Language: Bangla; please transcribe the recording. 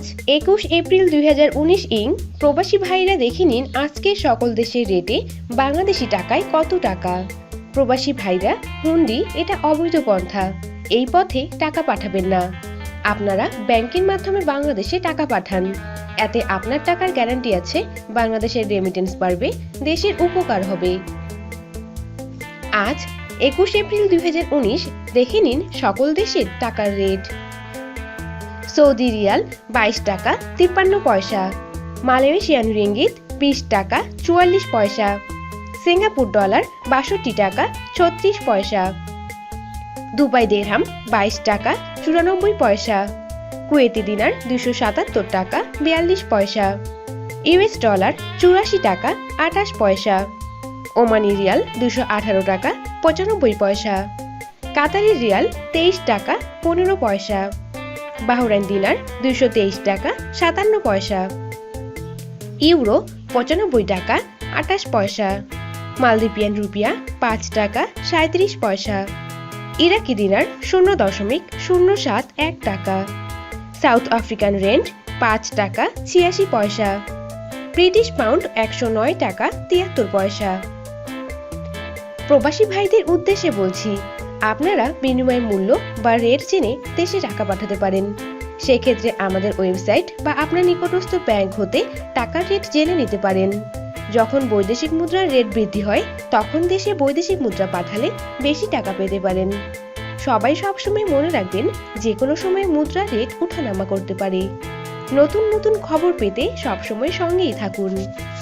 আজ একুশ এপ্রিল দু হাজার উনিশ ইং। প্রবাসী ভাইরা দেখে নিন আজকের সকল দেশের রেটে বাংলাদেশি টাকায় কত টাকা। প্রবাসী ভাইরা, হুন্ডি, এটা অবৈধ পন্থা। এই পথে টাকা পাঠাবেন না। আপনারা ব্যাংকের মাধ্যমে বাংলাদেশে টাকা পাঠান। এতে আপনার টাকার গ্যারান্টি আছে, বাংলাদেশের রেমিটেন্স বাড়বে, দেশের উপকার হবে। আজ একুশ এপ্রিল দুই হাজার উনিশ, দেখে নিন সকল দেশের টাকার রেট। সৌদি রিয়াল বাইশ টাকা, তিপ্পান্ন পয়সা। মালয়েশিয়ান রিঙ্গিত বিশ টাকা, চুয়াল্লিশ পয়সা। সিঙ্গাপুর ডলার বাষট্টি টাকা, ছত্রিশ পয়সা। দুবাই দেরহাম বাইশ টাকা, চুরানব্বই পয়সা। কুয়েতি দিনার দুশো সাতাত্তর টাকা, বিয়াল্লিশ পয়সা। ইউএস ডলার চুরাশি টাকা, আঠাশ পয়সা। ওমানি রিয়াল দুশো আঠারো টাকা, পঁচানব্বই পয়সা। কাতারি রিয়াল তেইশ টাকা, পনেরো পয়সা। বাহরাইন দিনার দুইশো তেইশ টাকা, সাতান্ন পয়সা। ইউরো, পঁচানব্বই টাকা আটাশ পয়সা। মালদ্বীপিয়ান রুপিয়া, পাঁচ টাকা সাঁত্রিশ পয়সা। ইরাকি দিনার শূন্য দশমিক শূন্য সাত এক টাকা। সাউথ আফ্রিকান রেন্ট, পাঁচ টাকা, ছিয়াশি পয়সা। ব্রিটিশ পাউন্ড, একশো নয় টাকা, তিয়াত্তর পয়সা। প্রবাসী ভাইদের উদ্দেশ্যে বলছি আপনারা বিনিময় মূল্য বা রেট জেনে দেশে টাকা পাঠাতে পারেন। সেক্ষেত্রে আমাদের ওয়েবসাইট বা আপনার নিকটস্থ ব্যাংক হতে টাকার রেট জেনে নিতে পারেন। যখন বৈদেশিক মুদ্রার রেট বৃদ্ধি হয়, তখন দেশে বৈদেশিক মুদ্রা পাঠালে বেশি টাকা পেতে পারেন। সবাই সবসময় মনে রাখবেন যে কোনো সময় মুদ্রার রেট ওঠানামা করতে পারে। নতুন নতুন খবর পেতে সবসময় সঙ্গেই থাকুন।